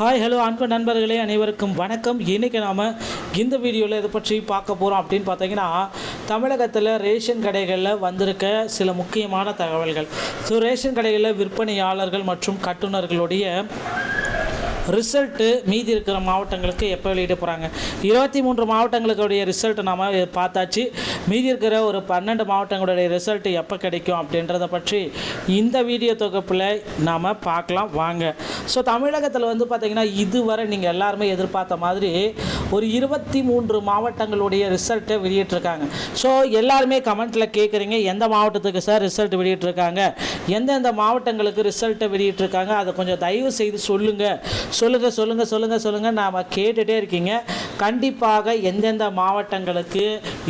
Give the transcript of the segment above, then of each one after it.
Hi hello அன்பு நண்பர்களே அனைவருக்கும் வணக்கம். இன்றைக்கி நாம் இந்த வீடியோவில் இதை பற்றி பார்க்க போகிறோம் அப்படின்னு பார்த்தீங்கன்னா தமிழகத்தில் ரேஷன் கடைகளில் வந்திருக்க சில முக்கியமான தகவல்கள். ஸோ ரேஷன் கடைகளில் விற்பனையாளர்கள் மற்றும் கட்டுநர்களுடைய ரிசல்ட்டு மீதி இருக்கிற மாவட்டங்களுக்கு எப்போ வெளியிட போகிறாங்க இருபத்தி மூன்று மாவட்டங்களுடைய ரிசல்ட் நாம் பார்த்தாச்சு. மீதி இருக்கிற ஒரு பன்னெண்டு மாவட்டங்களுடைய ரிசல்ட்டு எப்போ கிடைக்கும் அப்படின்றத பற்றி இந்த வீடியோ தொகுப்பில் நாம் பார்க்கலாம். வாங்க. ஸோ தமிழகத்தில் வந்து பார்த்திங்கன்னா இதுவரை நீங்கள் எல்லாருமே எதிர்பார்த்த மாதிரி ஒரு இருபத்தி மூன்று மாவட்டங்களுடைய ரிசல்ட்டை வெளியிட்டிருக்காங்க. ஸோ எல்லாருமே கமெண்ட்டில் கேட்குறீங்க எந்த மாவட்டத்துக்கு சார் ரிசல்ட் வெளியிட்டிருக்காங்க? எந்தெந்த மாவட்டங்களுக்கு ரிசல்ட்டை வெளியிட்டிருக்காங்க? அதை கொஞ்சம் தயவு செய்து சொல்லுங்கள் சொல்லுங்கள் சொல்லுங்கள் சொல்லுங்கள் சொல்லுங்கள் நாம் கேட்டுகிட்டே இருக்கீங்க. கண்டிப்பாக எந்தெந்த மாவட்டங்களுக்கு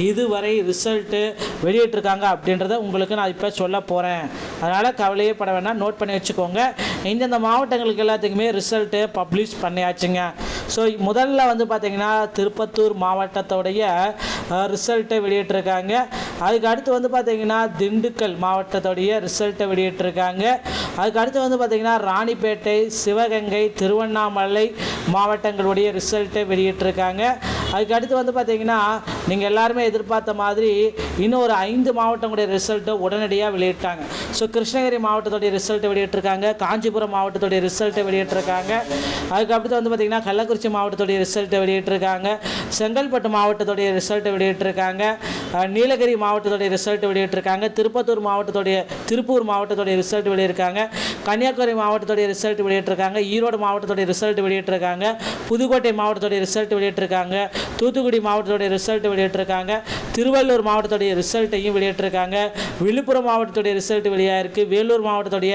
இதுவரை ரிசல்ட்டு வெளியிட்டிருக்காங்க அப்படின்றத உங்களுக்கு நான் இப்போ சொல்ல போகிறேன் அதனால் கவலையே பட வேணாம். நோட் பண்ணி வச்சுக்கோங்க. இந்தந்த மாவட்டங்களுக்கு எல்லாத்துக்குமே ரிசல்ட்டு பப்ளிஷ் பண்ணியாச்சுங்க. ஸோ முதல்ல வந்து பார்த்திங்கன்னா திருப்பத்தூர் மாவட்டத்தோடைய ரிசல்ட்டை வெளியிட்டிருக்காங்க. அதுக்கு அடுத்து வந்து பார்த்திங்கன்னா திண்டுக்கல் மாவட்டத்துடைய ரிசல்ட்டை வெளியிட்டிருக்காங்க. அதுக்கு அடுத்து வந்து பார்த்திங்கன்னா ராணிப்பேட்டை சிவகங்கை திருவண்ணாமலை மாவட்டங்களுடைய ரிசல்ட்டை வெளியிட்டிருக்காங்க. அதுக்கு அடுத்து வந்து பார்த்திங்கன்னா நீங்கள் எல்லாருமே எதிர்பார்த்த மாதிரி இன்னும் ஒரு ஐந்து மாவட்டங்களுடைய ரிசல்ட்டை உடனடியாக வெளியிட்டாங்க. ஸோ கிருஷ்ணகிரி மாவட்டத்துடைய ரிசல்ட்டை வெளியிட்டிருக்காங்க காஞ்சிபுரம் மாவட்டத்துடைய ரிசல்ட்டை வெளியிட்டிருக்காங்க. அதுக்கு அடுத்து வந்து பார்த்திங்கன்னா கள்ளக்குறிச்சி மாவட்டத்துடைய ரிசல்ட்டை வெளியிட்டிருக்காங்க. செங்கல்பட்டு மாவட்டத்துடைய ரிசல்ட்டை வெளியிட்டிருக்காங்க. நீலகிரி மாவட்டத்துடைய ரிசல்ட் வெளியிட்டிருக்காங்க. திருப்பத்தூர் மாவட்டத்துடைய திருப்பூர் மாவட்டத்துடைய ரிசல்ட் வெளியிருக்காங்க கன்னியாகுமரி மாவட்டத்துடைய ரிசல்ட் வெளியிட்டிருக்காங்க. ஈரோடு மாவட்டத்துடைய ரிசல்ட் வெளியிட்டிருக்காங்க. புதுக்கோட்டை மாவட்டத்துடைய ரிசல்ட் வெளியிட்டிருக்காங்க. தூத்துக்குடி மாவட்டத்துடைய ரிசல்ட் வெளியிட்டிருக்காங்க. திருவள்ளூர் மாவட்டத்துடைய ரிசல்ட்டையும் வெளியிட்டிருக்காங்க. விழுப்புரம் மாவட்டத்துடைய ரிசல்ட் வெளியாயிருக்கு. வேலூர் மாவட்டத்துடைய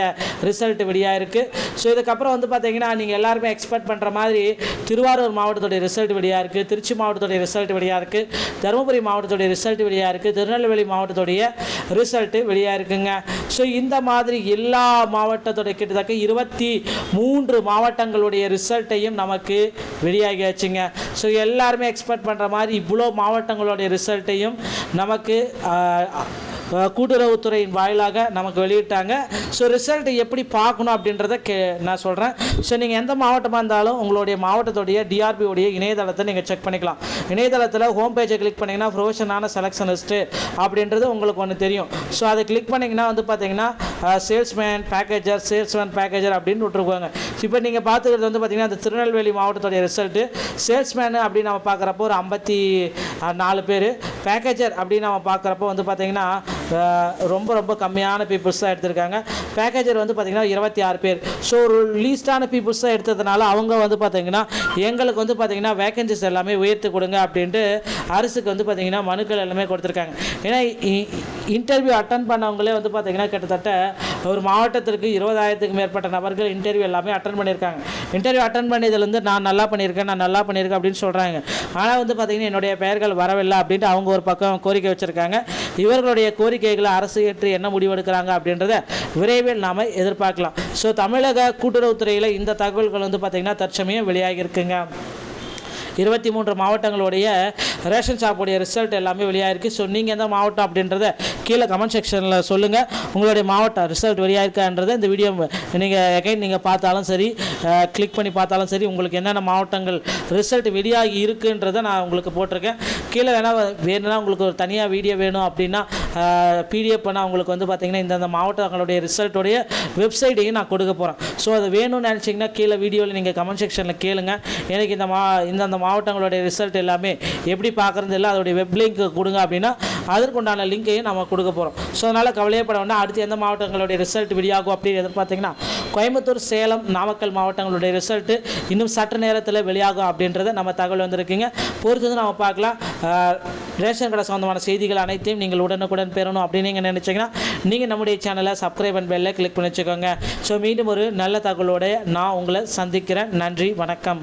ரிசல்ட் வெளியாயிருக்கு. ஸோ இதுக்கப்புறம் வந்து பார்த்தீங்கன்னா நீங்கள் எல்லாருமே எக்ஸ்பெக்ட் பண்ணுற மாதிரி திருவாரூர் மாவட்டத்துடைய ரிசல்ட் வெளியாயிருக்கு. திருச்சி மாவட்டத்துடைய ரிசல்ட் வெளியாயிருக்கு. தருமபுரி மாவட்டத்துடைய ரிசல்ட் வெளியாயிருக்கு. திருநெல்வேலி மாவட்டத்துடைய ரிசல்ட்டு வெளியாயிருக்குங்க. ஸோ இந்த மாதிரி எல்லா மாவட்டத்துடைய கிட்டத்தட்ட இருபத்தி மூன்று மாவட்டங்களுடைய ரிசல்ட்டையும் நமக்கு வெளியாகியாச்சுங்க. ஸோ எல்லாருமே எக்ஸ்பெக்ட் பண்ணுற மாதிரி இவ்வளோ மாவட்டங்களுடைய ரிசல்ட்டையும் நமக்கு கூட்டுறவுத்துறையின் வாயிலாக நமக்கு வெளியிட்டாங்க. ஸோ ரிசல்ட் எப்படி பார்க்கணும் அப்படின்றத கே நான் சொல்கிறேன் ஸோ நீங்கள் எந்த மாவட்டமாக இருந்தாலும் உங்களுடைய மாவட்டத்துடைய டிஆர்பியோடைய இணையதளத்தை நீங்கள் செக் பண்ணிக்கலாம். இணையதளத்தில் ஹோம் பேஜை கிளிக் பண்ணிங்கன்னா ப்ரொஃபஷனான செலெக்ஷன் லிஸ்ட்டு அப்படின்றது உங்களுக்கு ஒன்று தெரியும். ஸோ அதை கிளிக் பண்ணிங்கன்னா வந்து பார்த்தீங்கன்னா சேல்ஸ்மேன் பேக்கேஜர் சேல்ஸ்மேன் பேக்கேஜர் அப்படின்னு விட்டுருக்குவாங்க இப்போ நீங்கள் பார்த்துக்கிறது வந்து பார்த்தீங்கன்னா அந்த திருநெல்வேலி மாவட்டத்துடைய ரிசல்ட்டு சேல்ஸ்மேனு அப்படின்னு நம்ம பார்க்குறப்போ ஒரு ஐம்பத்தி நாலு பேர். பேக்கேஜர் அப்படின்னு நம்ம பார்க்குறப்போ வந்து பார்த்திங்கன்னா ரொம்ப ரொம்ப கம்மியான பீப்புள்ஸ் தான் எடுத்திருக்காங்க. பேக்கேஜர் வந்து பார்த்திங்கன்னா இருபத்தி ஆறு பேர். ஸோ ஒரு லீஸ்டான பீப்புள்ஸ் தான் எடுத்ததுனால அவங்க வந்து பார்த்தீங்கன்னா எங்களுக்கு வந்து பார்த்தீங்கன்னா வேக்கன்சிஸ் எல்லாமே உயர்த்து கொடுங்க அப்படின்ட்டு அரசுக்கு வந்து பார்த்தீங்கன்னா மனுக்கள் எல்லாமே கொடுத்துருக்காங்க. ஏன்னா இன்டர்வியூ அட்டன் பண்ணவங்களே வந்து பார்த்தீங்கன்னா கிட்டத்தட்ட ஒரு மாவட்டத்திற்கு இருபதாயிரத்துக்கு மேற்பட்ட நபர்கள் இன்டர்வியூ எல்லாமே அட்டன் பண்ணியிருக்காங்க. இன்டர்வியூ அட்டன் பண்ணியதுலேருந்து நான் நல்லா பண்ணியிருக்கேன் நான் நல்லா பண்ணியிருக்கேன் அப்படின்னு சொல்கிறாங்க ஆனால் வந்து பார்த்திங்கன்னா என்னுடைய பெயர்கள் வரவில்லை அப்படின்ட்டு அவங்க ஒரு பக்கம் கோரிக்கை வச்சுருக்காங்க. இவர்களுடைய கோரிக்கைகளை அரசு ஏற்று என்ன முடிவெடுக்கிறாங்க அப்படின்றத விரைவில் நாம் எதிர்பார்க்கலாம். ஸோ தமிழக கூட்டுறவுத்துறையில் இந்த தகவல்கள் வந்து பார்த்திங்கன்னா தற்சமயம் வெளியாகியிருக்குங்க. இருபத்தி மூன்று மாவட்டங்களுடைய ரேஷன் ஷாப்புடைய ரிசல்ட் எல்லாமே வெளியாயிருக்கு. ஸோ நீங்கள் எந்த மாவட்டம் அப்படின்றத கீழே கமெண்ட் செக்ஷனில் சொல்லுங்கள் உங்களுடைய மாவட்டம் ரிசல்ட் வெளியாயிருக்கான்றதை இந்த வீடியோ நீங்கள் எகைன் நீங்கள் பார்த்தாலும் சரி கிளிக் பண்ணி பார்த்தாலும் சரி உங்களுக்கு என்னென்ன மாவட்டங்கள் ரிசல்ட் வெளியாகி இருக்குன்றதை நான் உங்களுக்கு போட்டிருக்கேன். கீழே வேணால் வேணும்னா உங்களுக்கு ஒரு தனியாக வீடியோ வேணும் அப்படின்னா பிடிஎஃப் பண்ணால் உங்களுக்கு வந்து பார்த்திங்கன்னா இந்தந்த மாவட்டங்களுடைய ரிசல்ட்டுடைய வெப்சைட்டையும் நான் கொடுக்க போகிறேன் ஸோ அது வேணும்னு நினச்சிங்கன்னா கீழே வீடியோவில் நீங்கள் கமெண்ட் செக்ஷனில் கேளுங்க. எனக்கு இந்த மா இந்தந்த மாவட்டங்களுடைய ரிசல்ட் எல்லாமே எப்படி பார்க்குறது இல்லை அதோடைய வெப் லிங்க் கொடுங்க அப்படின்னா அதற்குண்டான லிங்க்கையும் நம்ம கொடுக்க போகிறோம் ஸோ அதனால் கவலையப்பட வேண்டாம். அடுத்து எந்த மாவட்டங்களுடைய ரிசல்ட் வெளியாகும் அப்படின்னு எதிர்பார்த்தீங்கன்னா கோயம்புத்தூர் சேலம் நாமக்கல் மாவட்டங்களுடைய ரிசல்ட்டு இன்னும் சற்று நேரத்தில் வெளியாகும் அப்படின்றத நம்ம தகவல் வந்திருக்கீங்க. பொறுத்து வந்து நம்ம பார்க்கலாம் ரேஷன் கடை சம்மந்தமான செய்திகள் அனைத்தையும் நீங்கள் உடனுக்குடன் பெறணும் அப்படின்னு நீங்கள் நினச்சிங்கன்னா நீங்கள் நம்முடைய சேனலை சப்ஸ்கிரைப் அண்ட் பெல்லை கிளிக் பண்ணி வச்சுக்கோங்க. ஸோ மீண்டும் ஒரு நல்ல தகவலோட நான் உங்களை சந்திக்கிறேன். நன்றி வணக்கம்.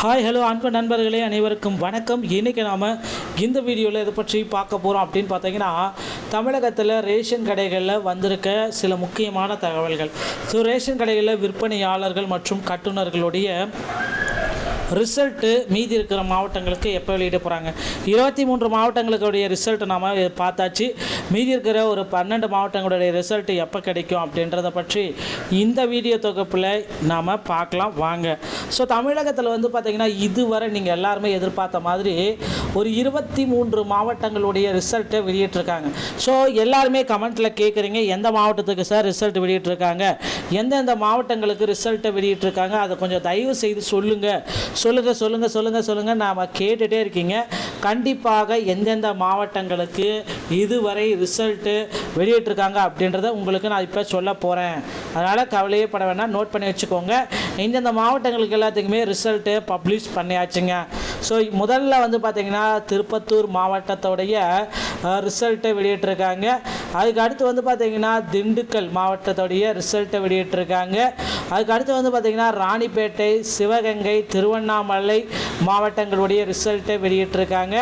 ஹாய் ஹலோ அன்பு நண்பர்களே அனைவருக்கும் வணக்கம். இன்றைக்கி நாம் இந்த வீடியோவில் இதை பற்றி பார்க்க போகிறோம் அப்படின்னு பார்த்தீங்கன்னா தமிழகத்தில் ரேஷன் கடைகளில் வந்திருக்க சில முக்கியமான தகவல்கள். ஸோ ரேஷன் கடைகளில் விற்பனையாளர்கள் மற்றும் கட்டுநர்களுடைய ரிசல்ட்டு மீதி இருக்கிற மாவட்டங்களுக்கு எப்போ வெளியிட போகிறாங்க இருபத்தி மூன்று மாவட்டங்களுடைய ரிசல்ட் நாம் பார்த்தாச்சு. மீதி இருக்கிற ஒரு பன்னெண்டு மாவட்டங்களுடைய ரிசல்ட் எப்போ கிடைக்கும் அப்படின்றத பற்றி இந்த வீடியோ தொகுப்பில் நாம் பார்க்கலாம். வாங்க. ஸோ தமிழகத்தில் வந்து பார்த்திங்கன்னா இதுவரை நீங்கள் எல்லாருமே எதிர்பார்த்த மாதிரி ஒரு இருபத்தி மூன்று மாவட்டங்களுடைய ரிசல்ட்டை வெளியிட்டிருக்காங்க. ஸோ எல்லாருமே கமெண்ட்டில் கேட்குறீங்க எந்த மாவட்டத்துக்கு சார் ரிசல்ட் வெளியிட்டிருக்காங்க? எந்தெந்த மாவட்டங்களுக்கு ரிசல்ட்டை வெளியிட்டிருக்காங்க? அதை கொஞ்சம் தயவு செய்து சொல்லுங்கள் சொல்லுங்கள் சொல்லுங்கள் சொல்லுங்கள் சொல்லுங்கள் நாம் கேட்டுகிட்டே இருக்கீங்க. கண்டிப்பாக எந்தெந்த மாவட்டங்களுக்கு இதுவரை ரிசல்ட்டு வெளியிட்டிருக்காங்க அப்படின்றத உங்களுக்கு நான் இப்போ சொல்ல போகிறேன் அதனால் கவலையே பட வேணாம் நோட் பண்ணி வச்சுக்கோங்க. இந்தந்த மாவட்டங்களுக்கு எல்லாத்துக்குமே ரிசல்ட்டு பப்ளிஷ் பண்ணியாச்சுங்க. ஸோ முதல்ல வந்து பார்த்திங்கன்னா திருப்பத்தூர் மாவட்டத்தோடைய ரிசல்ட்டை வெளியிட்டிருக்காங்க. அதுக்கு அடுத்து வந்து பார்த்திங்கன்னா திண்டுக்கல் மாவட்டத்தோடைய ரிசல்ட்டை வெளியிட்டிருக்காங்க. அதுக்கு அடுத்து வந்து பார்த்திங்கன்னா ராணிப்பேட்டை சிவகங்கை திருவண்ணாமலை மாவட்டங்களுடைய ரிசல்ட்டை வெளியிட்டிருக்காங்க.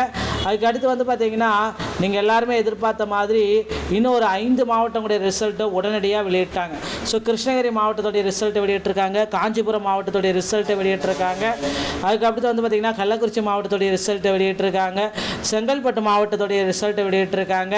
அதுக்கு அடுத்து வந்து பார்த்திங்கன்னா நீங்கள் எல்லாருமே எதிர்பார்த்த மாதிரி இன்னும் ஒரு ஐந்து மாவட்டங்களுடைய ரிசல்ட்டை உடனடியாக வெளியிட்டாங்க ஸோ கிருஷ்ணகிரி மாவட்டத்துடைய ரிசல்ட்டை வெளியிட்டிருக்காங்க காஞ்சிபுரம் மாவட்டத்துடைய ரிசல்ட்டை வெளியிட்டிருக்காங்க அதுக்கு வந்து பார்த்திங்கன்னா கள்ளக்குறிச்சி மாவட்டத்துடைய ரிசல்ட்டை வெளியிட்டிருக்காங்க செங்கல்பட்டு மாவட்டத்துடைய ரிசல்ட்டை வெளியிட்டிருக்காங்க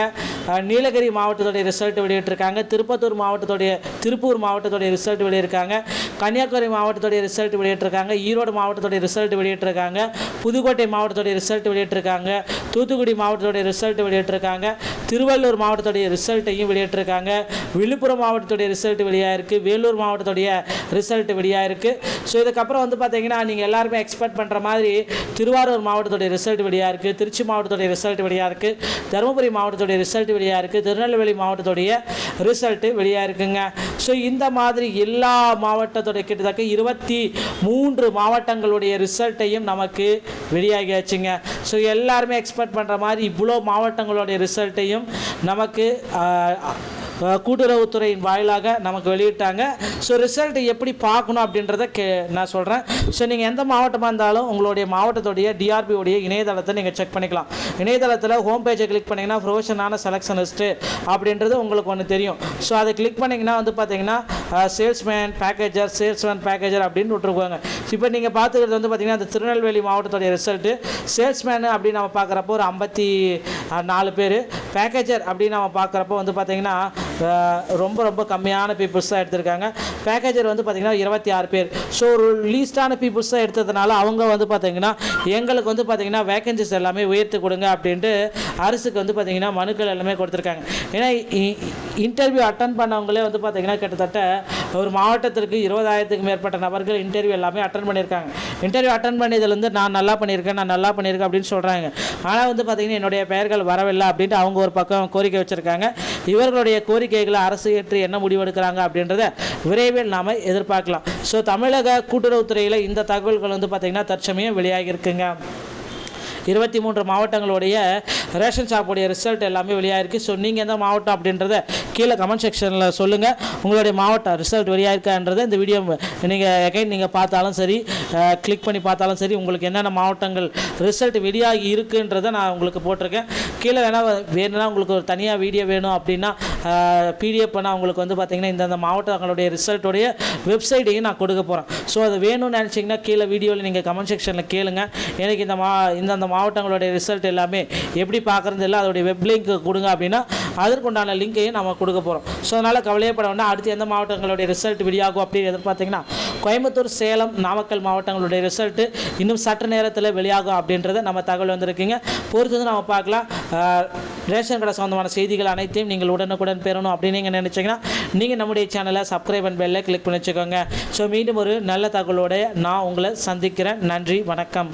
நீலகிரி மாவட்டத்துடைய ரிசல்ட் வெளியிட்டிருக்காங்க திருப்பத்தூர் மாவட்டத்துடைய திருப்பூர் மாவட்டத்துடைய ரிசல்ட் வெளியிருக்காங்க கன்னியாகுமரி மாவட்டத்துடைய ரிசல்ட் வெளியிட்டிருக்காங்க ஈரோடு மாவட்டத்துடைய ரிசல்ட் வெளியிட்டிருக்காங்க புதுக்கோட்டை மாவட்டத்துடைய ரிசல்ட் வெளியிட்டிருக்காங்க தூத்துக்குடி மாவட்டத்துடைய ரிசல்ட் வெளியிட்டிருக்காங்க. திருவள்ளூர் மாவட்டத்துடைய ரிசல்ட்டையும் வெளியிட்டிருக்காங்க. விழுப்புரம் மாவட்டத்துடைய ரிசல்ட் வெளியாயிருக்கு. வேலூர் மாவட்டத்துடைய ரிசல்ட் வெளியாயிருக்கு. ஸோ இதுக்கப்புறம் வந்து பார்த்தீங்கன்னா நீங்கள் எல்லாருமே எக்ஸ்பெக்ட் பண்ணுற மாதிரி திருவாரூர் மாவட்டத்துடைய ரிசல்ட் வெளியாக திருச்சி மாவட்டத்துடைய ரிசல்ட் வெளியாக இருக்குது தருமபுரி மாவட்டத்துடைய ரிசல்ட் வெளியாக இருக்குது திருநெல்வேலி மாவட்டத்துடைய ரிசல்ட்டு வெளியாக இருக்குங்க ஸோ இந்த மாதிரி எல்லா மாவட்டத்துடைய கிட்டத்தட்ட இருபத்தி மூன்று மாவட்டங்களுடைய ரிசல்ட்டையும் நமக்கு வெளியாகியாச்சுங்க. ஸோ எல்லாருமே எக்ஸ்பெக்ட் பண்ணுற மாதிரி இவ்வளோ போராட்டங்களுடைய ரிசல்ட்டையும் நமக்கு கூட்டுறவுத்துறையின் வாயிலாக நமக்கு வெளியிட்டாங்க. ஸோ ரிசல்ட் எப்படி பார்க்கணும் அப்படின்றத கே நான் சொல்கிறேன் ஸோ நீங்கள் எந்த மாவட்டமாக இருந்தாலும் உங்களுடைய மாவட்டத்துடைய டிஆர்பியோடைய இணையதளத்தை நீங்கள் செக் பண்ணிக்கலாம். இணையதளத்தில் ஹோம் பேஜை கிளிக் பண்ணிங்கன்னா ப்ரொஃபஷனான செலெக்ஷன் லிஸ்ட்டு அப்படின்றது உங்களுக்கு ஒன்று தெரியும். ஸோ அதை கிளிக் பண்ணிங்கன்னா வந்து பார்த்தீங்கன்னா சேல்ஸ்மேன் பேக்கேஜர் சேல்ஸ்மேன் பேக்கேஜர் அப்படின்னு விட்ருக்குவாங்க இப்போ நீங்கள் பார்த்துக்கிறது வந்து பார்த்தீங்கன்னா அந்த திருநெல்வேலி மாவட்டத்துடைய ரிசல்ட்டு சேல்ஸ்மேனு அப்படின்னு நம்ம பார்க்குறப்போ ஒரு ஐம்பத்தி நாலு பேர். பேக்கேஜர் அப்படின்னு நம்ம பார்க்குறப்போ வந்து பார்த்தீங்கன்னா ரொம்ப ரொம்ப கம்மியான பீப்புள்ஸ் தான் எடுத்திருக்காங்க. பேக்கேஜர் வந்து பார்த்திங்கன்னா இருபத்தி ஆறு பேர். ஸோ ஒரு லீஸ்டான பீப்புள்ஸ் தான் எடுத்ததுனால அவங்க வந்து பார்த்திங்கன்னா எங்களுக்கு வந்து பார்த்திங்கன்னா வேக்கன்சிஸ் எல்லாமே உயர்த்தி கொடுங்க அப்படின்ட்டு அரசுக்கு வந்து பார்த்திங்கன்னா மனுக்கள் எல்லாமே கொடுத்துருக்காங்க. ஏன்னா இன்டர்வியூ அட்டன் பண்ணவங்களே வந்து பார்த்தீங்கன்னா கிட்டத்தட்ட ஒரு மாவட்டத்திற்கு இருபதாயிரத்துக்கு மேற்பட்ட நபர்கள் இன்டர்வியூ எல்லாமே அட்டன் பண்ணியிருக்காங்க. இன்டர்வியூ அட்டன் பண்ணியதுலேருந்து நான் நல்லா பண்ணியிருக்கேன் நான் நல்லா பண்ணியிருக்கேன் அப்படின்னு சொல்கிறாங்க ஆனால் வந்து பார்த்தீங்கன்னா என்னுடைய பெயர்கள் வரவில்லை அப்படின்ட்டு அவங்க ஒரு பக்கம் கோரிக்கை வச்சுருக்காங்க. இவர்களுடைய கோரிக்கைகளை அரசு ஏற்று என்ன முடிவெடுக்கிறாங்க அப்படின்றத விரைவில் நாம் எதிர்பார்க்கலாம். ஸோ தமிழக கூட்டுறவுத்துறையில் இந்த தகவல்கள் வந்து பார்த்திங்கன்னா தற்சமயம் வெளியாகி இருக்குங்க இருபத்தி மூன்று மாவட்டங்களுடைய ரேஷன் ஷாப்புடைய ரிசல்ட் எல்லாமே வெளியாகிருக்கு ஸோ நீங்கள் எந்த மாவட்டம் அப்படின்றத கீழே கமெண்ட் செக்ஷனில் சொல்லுங்கள் உங்களுடைய மாவட்டம் ரிசல்ட் வெளியாயிருக்கான்றதை இந்த வீடியோ நீங்கள் எகைன் நீங்கள் பார்த்தாலும் சரி கிளிக் பண்ணி பார்த்தாலும் சரி உங்களுக்கு என்னென்ன மாவட்டங்கள் ரிசல்ட் வெளியாகி இருக்குன்றதை நான் உங்களுக்கு போட்டிருக்கேன். கீழே வேணால் வேணும்னா உங்களுக்கு ஒரு தனியாக வீடியோ வேணும் அப்படின்னா பிடிஎஃப் பண்ணால் உங்களுக்கு வந்து பார்த்தீங்கன்னா இந்தந்த மாவட்டங்களுடைய ரிசல்ட்டுடைய வெப்சைட்டையும் நான் கொடுக்க போகிறேன் ஸோ அது வேணும்னு நினச்சிங்கன்னா கீழே வீடியோவில் நீங்கள் கமெண்ட் செக்ஷனில் கேளுங்க. எனக்கு இந்த மா இந்தந்த மாவட்டங்களுடைய ரிசல்ட் எல்லாமே எப்படி பார்க்குறது இல்லை. அதோடைய வெப் லிங்க் கொடுங்க அப்படின்னா அதற்குண்டான லிங்கையும் நம்ம கொடுக்க போகிறோம் ஸோ அதனால் கவலையப்பட வேண்டாம். அடுத்து எந்த மாவட்டங்களுடைய ரிசல்ட் வெளியாகும் அப்படின்னு எதிர்பார்த்தீங்கன்னா கோயம்புத்தூர் சேலம் நாமக்கல் மாவட்டங்களுடைய ரிசல்ட்டு இன்னும் சற்று நேரத்தில் வெளியாகும் அப்படின்றத நம்ம தகவல் வந்திருக்கீங்க. பொறுத்து நம்ம பார்க்கலாம். ரேஷன் கடை சம்மந்தமான செய்திகள் அனைத்தையும் நீங்கள் உடனுக்குடன் பெறணும் அப்படின்னு நீங்கள் நினச்சிங்கன்னா நீங்கள் நம்முடைய சேனலை சப்ஸ்கிரைப் அண்ட் பெல்லை கிளிக் பண்ணி வச்சுக்கோங்க ஸோ மீண்டும் ஒரு நல்ல தகவலோட நான் உங்களை சந்திக்கிறேன். நன்றி வணக்கம்.